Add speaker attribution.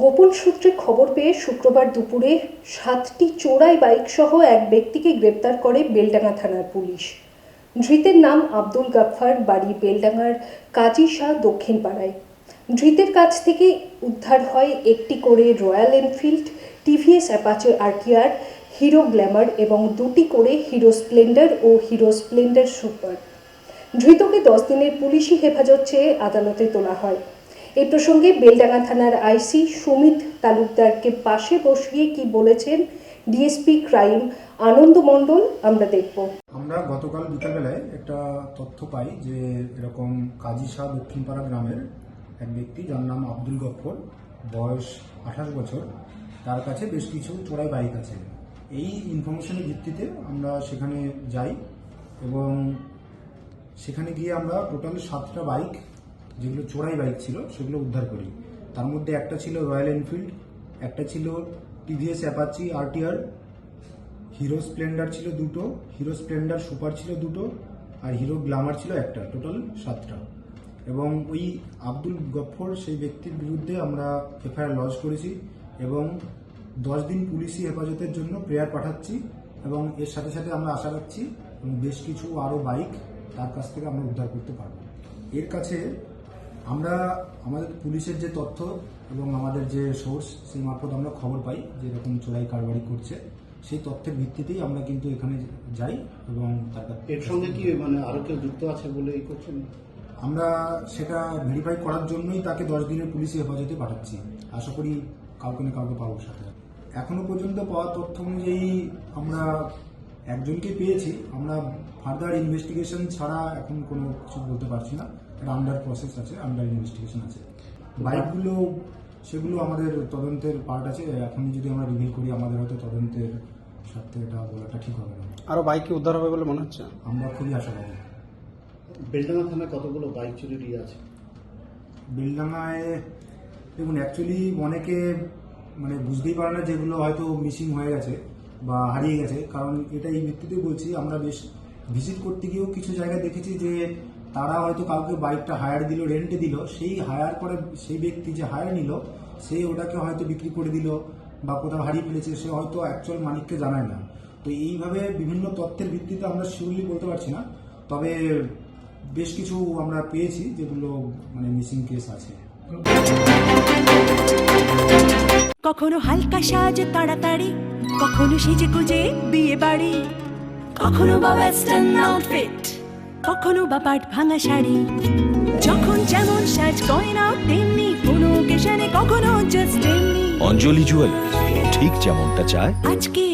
Speaker 1: গোপন সূত্রে খবর পেয়ে শুক্রবার দুপুরে সাতটি চোরাই বাইক সহ এক ব্যক্তিকে গ্রেপ্তার করে বেলডাঙ্গা থানার পুলিশ। ধৃতের নাম আব্দুল গাফফার, বাড়ি বেলডাঙ্গার কাজী শাহ দক্ষিণ পাড়ায় ধৃতের কাছ থেকে উদ্ধার হয় একটি করে Royal Enfield, TVS Apache RTR, Hero Glamour এবং দুটি করে হিরো স্প্লেন্ডার ও হিরো স্প্লেন্ডার সুপার। ধৃতকে দশ দিনের পুলিশি হেফাজত চেয়ে আদালতে তোলা হয়। এই প্রসঙ্গে বেলডাঙ্গা থানার আইসি সুমিত তালুকদারকে পাশে বসিয়ে কি বলেছেন ডিএসপি ক্রাইম আনন্দ মণ্ডল, আমরা দেখব।
Speaker 2: আমরা গতকাল বিকালবেলায় একটা তথ্য পাই যে এরকম কাজী শাহ দক্ষিণপাড়া গ্রামের এক ব্যক্তি, যার নাম আব্দুল গফর, বয়স আঠাশ বছর, তার কাছে বেশ কিছু চোরাই বাইক আছে। এই ইনফরমেশনের ভিত্তিতে আমরা সেখানে যাই এবং সেখানে গিয়ে আমরা টোটাল সাতটা বাইক যেগুলো চোরাই বাইক ছিল, সেগুলো উদ্ধার করি। তার মধ্যে একটা ছিল রয়্যাল এনফিল্ড একটা ছিল TVS Apache RTR Hero Splendor ছিল দুটো হিরো স্প্লেন্ডার সুপার ছিল দুটো, আর হিরো গ্লামার ছিল একটা টোটাল সাতটা। এবং ওই আব্দুল গফর সেই ব্যক্তির বিরুদ্ধে আমরা এফআইআর লজ করেছি এবং দশ দিন পুলিশি হেফাজতের জন্য প্রেয়ার পাঠাচ্ছি এবং এর সাথে সাথে আমরা আশা রাখছি বেশ কিছু আরও বাইক তার কাছ থেকে আমরা উদ্ধার করতে পারব। এর কাছে আমরা আমাদের পুলিশের যে তথ্য এবং আমাদের যে সোর্স সেই মারফত আমরা খবর পাই যে এরকম চোরাই কারবারি করছে। সেই তথ্যের ভিত্তিতেই আমরা কিন্তু এখানে যাই এবং তার
Speaker 3: এর সঙ্গে কি মানে আরও কেউ যুক্ত আছে বলে এই করছেন?
Speaker 2: আমরা সেটা ভেরিফাই করার জন্যই তাকে দশ দিনের পুলিশি হেফাজতে পাঠাচ্ছি। আশা করি কাউকে না কাউকে পাবো সাথে। এখনও পর্যন্ত পাওয়া তথ্য অনুযায়ী আমরা একজনকে পেয়েছি। আমরা ফার্দার ইনভেস্টিগেশন ছাড়া এখন কোনো কিছু বলতে পারছি না। এটা আন্ডার প্রসেস আছে আন্ডার ইনভেস্টিগেশন আছে। বাইকগুলো সেগুলো আমাদের তদন্তের পার্ট আছে। এখনই যদি আমরা রিভিল করি আমাদের হয়তো তদন্তের স্বার্থে এটা বলাটা ঠিক হবে না।
Speaker 4: আরও বাইক কি উদ্ধার হবে বলে মনে হচ্ছে?
Speaker 2: আমরা খুবই আশাবাদী।
Speaker 3: বেলডাঙ্গা থানায় কতগুলো বাইক চুরি দিয়ে আছে?
Speaker 2: বেলডাঙায় দেখুন অ্যাকচুয়ালি অনেকে মানে বুঝতেই পারে না যেগুলো হয়তো মিসিং হয়ে গেছে। বা হারিয়ে গেছে। কারণ এটা এই ভিত্তিতে বলছি, আমরা বেশ ভিজিট করতে গিয়েও কিছু জায়গায় দেখেছি যে তারা হয়তো কাউকে বাইকটা হায়ার দিল রেন্টে দিল। সেই হায়ার করে, সেই ব্যক্তি যে হায়ার নিল, সে ওটাকে হয়তো বিক্রি করে দিল বা কোথাও হারিয়ে ফেলেছে, সে হয়তো অ্যাকচুয়াল মালিককে জানায় না। তো এইভাবে বিভিন্ন তথ্যের ভিত্তিতে আমরা শিওরলি বলতে পারছি না। তবে বেশ কিছু আমরা পেয়েছি যেগুলো মানে মিসিং কেস আছে।
Speaker 5: কখনো হালকা সাজ তাড়াতাড়ি কখনো সেজে গুজে বিয়ে বাড়ি কখনো বা ওয়েস্টার্ন আউটফিট কখনো বা পাট ভাঙা শাড়ি। যখন যেমন সাজ গয়না তেমনি কোনো কেশানে কখনো জাস্ট তেমনি।
Speaker 6: অঞ্জলি জুয়েল ঠিক যেমনটা চায়।
Speaker 5: আজকে